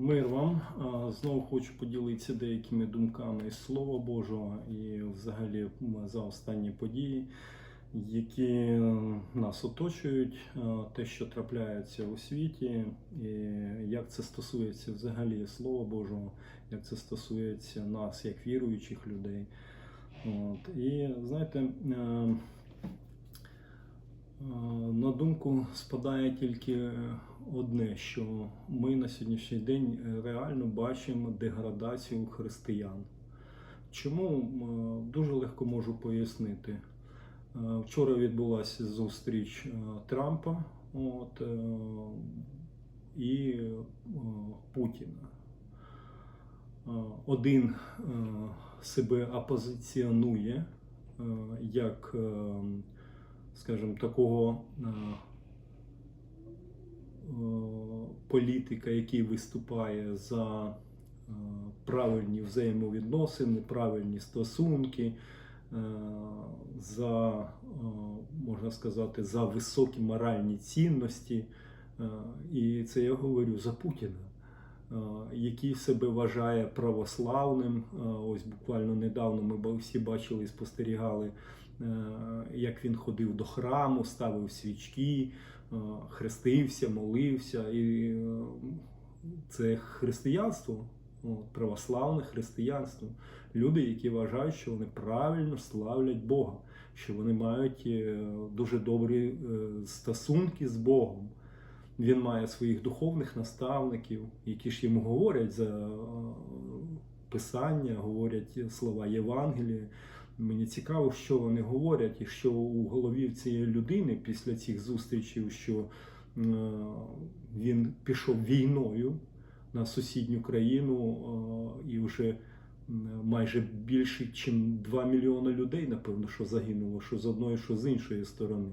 Мир вам. Знову хочу поділитися деякими думками із Слова Божого і взагалі за останні події, які нас оточують, те, що трапляється у світі, і як це стосується взагалі Слова Божого, як це стосується нас, як віруючих людей. От. І знаєте, е, е, на думку спадає тільки одне, що ми на сьогоднішній день реально бачимо деградацію християн. Чому дуже легко можу пояснити. Е, Вчора відбулася зустріч е, Трампа от, е, і е, Путіна. Е, Один е, себе опозиціонує е, як, е, скажімо, такого е, е, політика, який виступає за е, правильні взаємовідносини, правильні стосунки, за, можна сказати, за високі моральні цінності. І це я говорю за Путіна. Який себе вважає православним. Ось буквально недавно ми всі бачили і спостерігали, як він ходив до храму, ставив свічки, е, хрестився, молився. І е, це християнство, православне християнство. Люди, які вважають, що вони правильно славлять Бога, що вони мають е, дуже добрі е, стосунки з Богом. Він має своїх духовних наставників, які ж йому говорять за е, писання, говорять слова Євангелія. Мені цікаво, що вони говорять, і що у голові цієї людини після цих зустрічей, що е, він пішов війною на сусідню країну е, і вже майже більше, ніж 2 мільйони людей, напевно, що загинуло, що з одної, що з іншої сторони.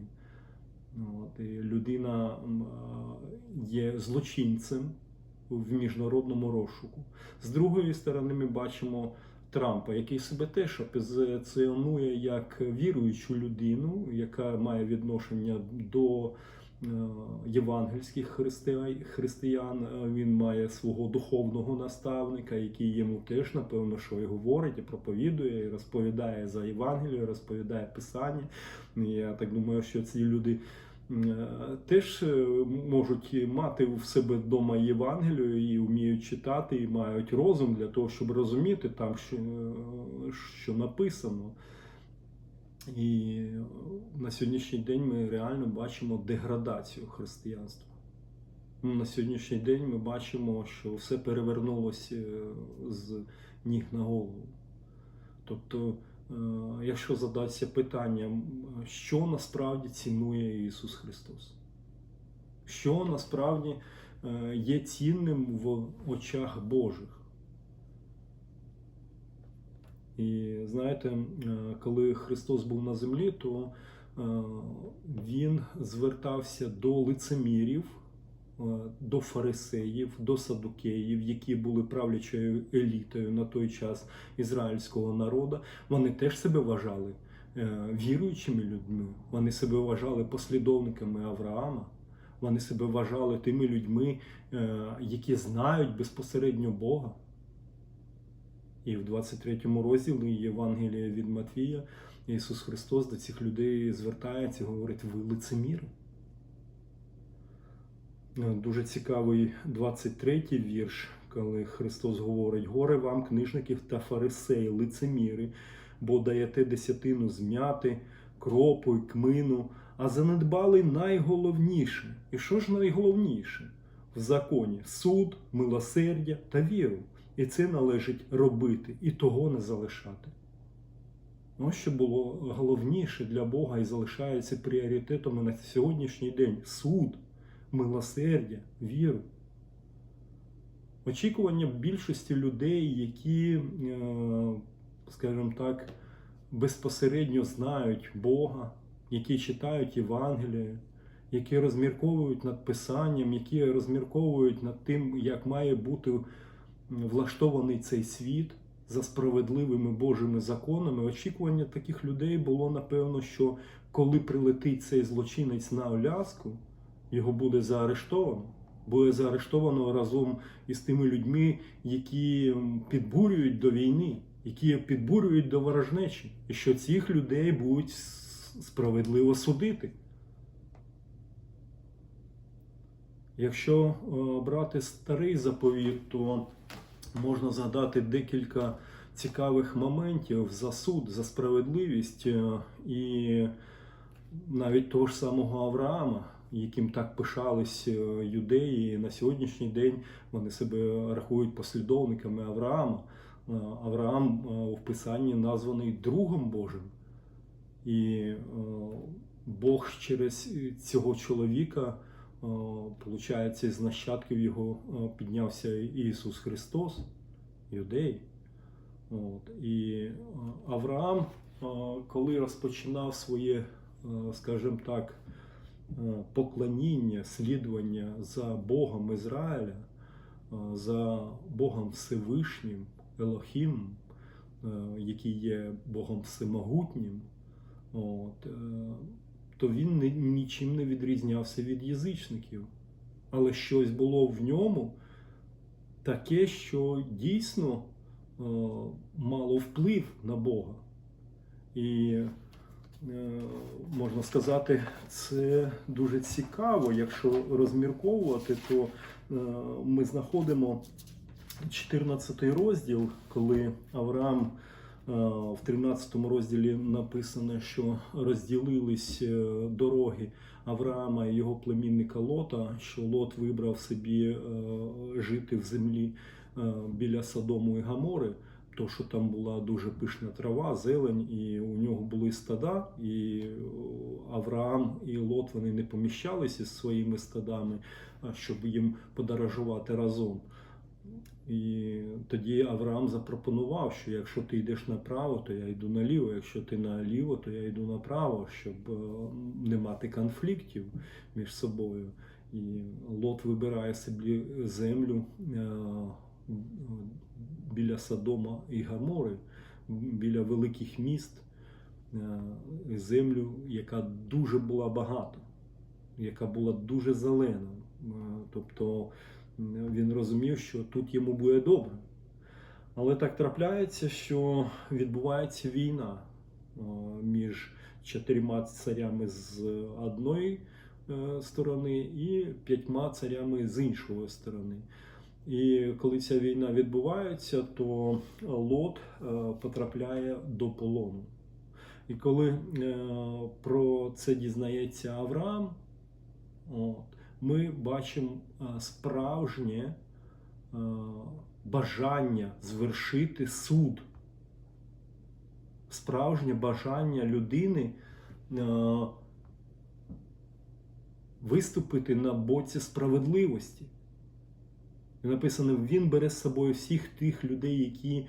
От, і людина е, є злочинцем в міжнародному розшуку. З другої сторони, ми бачимо Трампа, який себе теж опозиціонує як віруючу людину, яка має відношення до е, євангельських христия- християн. Е, Він має свого духовного наставника, який йому теж, напевно, що і говорить, і проповідує, і розповідає за Євангелію, розповідає Писання. Я так думаю, що ці люди. Е, Теж е, можуть мати в себе вдома Євангелію і вміють читати, і мають розум для того, щоб розуміти там, що, е, що написано. І на сьогоднішній день ми реально бачимо деградацію християнства. Ну, На сьогоднішній день ми бачимо, що все перевернулося з ніг на голову. Тобто, якщо задатися питанням, що насправді цінує Ісус Христос? Що насправді е, є цінним в очах Божих? І знаєте, е, коли Христос був на землі, то е, Він звертався до лицемірів, е, до фарисеїв, до садукеїв, які були правлячою елітою на той час ізраїльського народу. Вони теж себе вважали е, віруючими людьми, вони себе вважали послідовниками Авраама. Вони себе вважали тими людьми, е, які знають безпосередньо Бога. І в 23 розділі Євангелія від Матвія Ісус Христос до цих людей звертається і говорить: ви лицеміри. Е, Дуже цікавий 23-й вірш, коли Христос говорить: Горе вам, книжників та фарисеї, лицеміри, бо даєте десятину змяти, кропу й кмину, а занедбали найголовніше. І що ж найголовніше? В законі суд, милосердя та віру. І це належить робити і того не залишати. Ось що було головніше для Бога і залишається пріоритетом і на сьогоднішній день суд, милосердя, віру. Очікування більшості людей, які, е, скажімо так, безпосередньо знають Бога, які читають Євангеліє, які розмірковують над Писанням, які розмірковують над тим, як має бути влаштований цей світ за справедливими Божими законами. Очікування таких людей було напевно, що коли прилетить цей злочинець на Аляску, його буде заарештовано, буде заарештовано разом із тими людьми, які підбурюють до війни, які підбурюють до ворожнечі, і що цих людей будуть справедливо судити. Якщо е, брати старий заповіт, то можна згадати декілька цікавих моментів за суд, за справедливість е, і навіть того ж самого Авраама, яким так пишались е, юдеї. І на сьогоднішній день вони себе рахують послідовниками Авраама. Е, Авраам е, у Писанні названий другом Божим. І е, Бог через цього чоловіка, е, получається, з нащадків його е, піднявся Ісус Христос, юдей. От. І е, Авраам, е, коли розпочинав своє, е, скажімо так, е, поклоніння, слідування за Богом Ізраїля, е, за Богом Всевишнім, Елохім, е, який є Богом Всемогутнім, от, е, то він нічим не відрізнявся від язичників. Але щось було в ньому таке, що дійсно е, мало вплив на Бога. І е, можна сказати, це дуже цікаво. Якщо розмірковувати, то е, ми знаходимо 14 розділ, коли Авраам е, в 13 розділі написано, що розділились е, дороги Авраама і його племінника Лота, що Лот вибрав собі е, жити в землі е, біля Содому і Гамори, то що там була дуже пишна трава, зелень, і у нього були стада, і е, Авраам і Лот вони не поміщалися зі своїми стадами, щоб їм подорожувати разом. І тоді Авраам запропонував, що якщо ти йдеш направо, то я йду наліво, якщо ти наліво, то я йду направо, щоб е, не мати конфліктів між собою. І Лот вибирає собі землю е, біля Содома і Гамори, біля великих міст, е, землю, яка дуже була багата, яка була дуже зелена. Е, Тобто він розумів, що тут йому буде добре. Але так трапляється, що відбувається війна е, між чотирма царями з одної сторони і п'ятьма царями з іншої сторони. І коли ця війна відбувається, то Лот е, потрапляє до полону. І коли е, про це дізнається Авраам, ми бачимо е, справжнє е, бажання звершити суд, справжнє бажання людини е, виступити на боці справедливості. І написано, він бере з собою всіх тих людей, які е,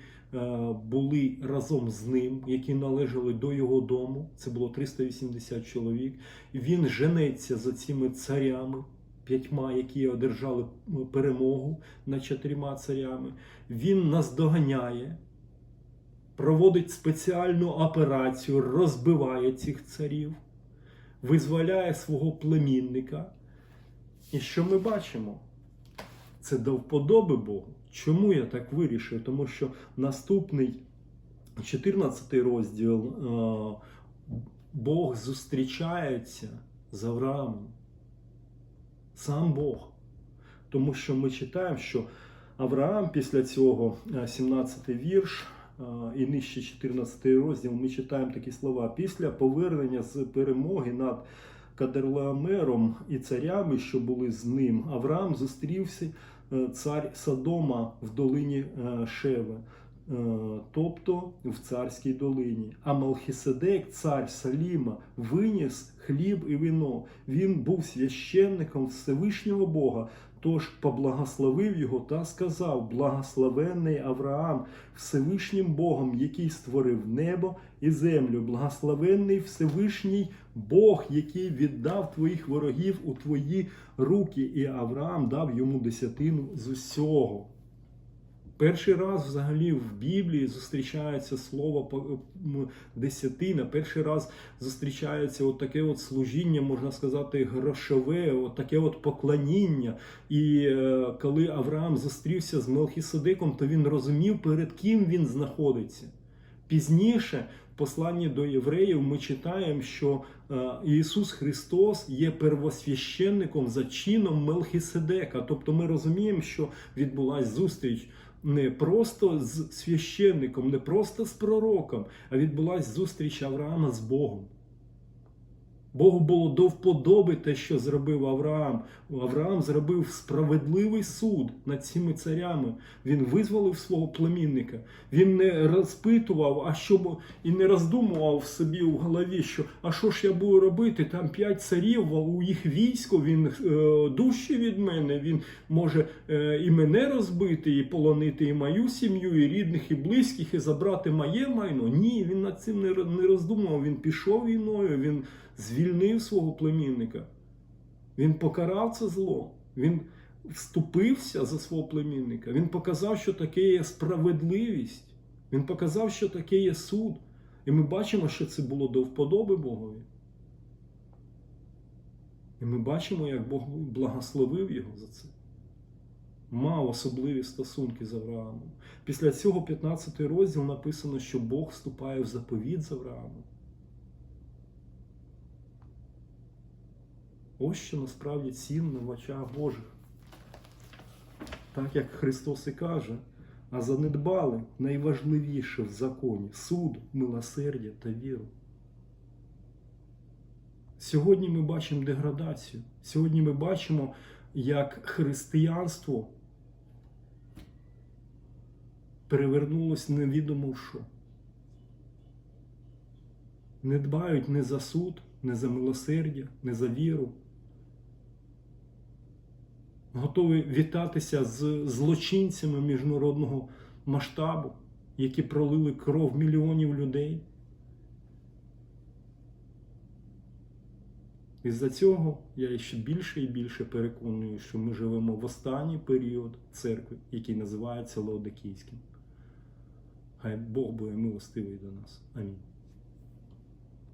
були разом з ним, які належали до його дому. Це було 380 чоловік. Він женеться за цими царями, п'ятьма, які одержали перемогу над чотирма царями. Він наздоганяє, проводить спеціальну операцію, розбиває цих царів, визволяє свого племінника. І що ми бачимо? Це до вподоби Богу. Чому я так вирішив? Тому що наступний 14 розділ е, Бог зустрічається з Авраамом. Сам Бог. Тому що ми читаємо, що Авраам після цього, е, 17 вірш е, і нижче 14 розділ, ми читаємо такі слова. Після повернення з перемоги над Кадерлаомером і царями, що були з ним, Авраам зустрівся цар Содома в долині Шеви, Шеве, е, тобто в царській долині. А Малхиседек, цар Саліма, виніс хліб і вино. Він був священником Всевишнього Бога. Тож поблагословив його та сказав: Благословенний Авраам, Всевишнім Богом, який створив небо і землю, благословенний Всевишній Бог, який віддав твоїх ворогів у твої руки, і Авраам дав йому десятину з усього. Перший раз взагалі в Біблії зустрічається слово по- десятина. Перший раз зустрічається от таке от служіння, можна сказати, грошове, от таке от поклоніння. І е, коли Авраам зустрівся з Мелхіседеком, то він розумів, перед ким він знаходиться. Пізніше, в посланні до євреїв, ми читаємо, що е, Ісус Христос є первосвященником за чином Мелхіседека. Тобто ми розуміємо, що відбулася зустріч не просто з священником, не просто з пророком, а відбулася зустріч Авраама з Богом. Богу було до вподоби те, що зробив Авраам. Авраам зробив справедливий суд над цими царями. Він визволив свого племінника. Він не розпитував, а що і не роздумував собі у голові, що а що ж я буду робити? Там п'ять царів, у їх військо, він е, дужчий від мене. Він може е, і мене розбити, і полонити і мою сім'ю, і рідних, і близьких, і забрати моє майно. Ні, він над цим не, не роздумував. Він пішов війною, він звільнив свого племінника. Він покарав це зло. Він вступився за свого племінника. Він показав, що таке є справедливість. Він показав, що таке є суд. І ми бачимо, що це було до вподоби Богові. І ми бачимо, як Бог благословив його за це. Мав особливі стосунки з Авраамом. Після цього 15 розділ написано, що Бог вступає в заповіт з Авраамом. Ось що насправді цінно в очах Божих. Так як Христос і каже, а занедбали найважливіше в законі суд, милосердя та віру. Сьогодні ми бачимо деградацію. Сьогодні ми бачимо, як християнство перевернулось невідомо в що. Не дбають не за суд, не за милосердя, не за віру. Готові вітатися з злочинцями міжнародного масштабу, які пролили кров мільйонів людей. Із-за цього я ще більше і більше переконую, що ми живемо в останній період церкви, який називається Лаодикійським. Хай Бог буде милостивий до нас. Амінь.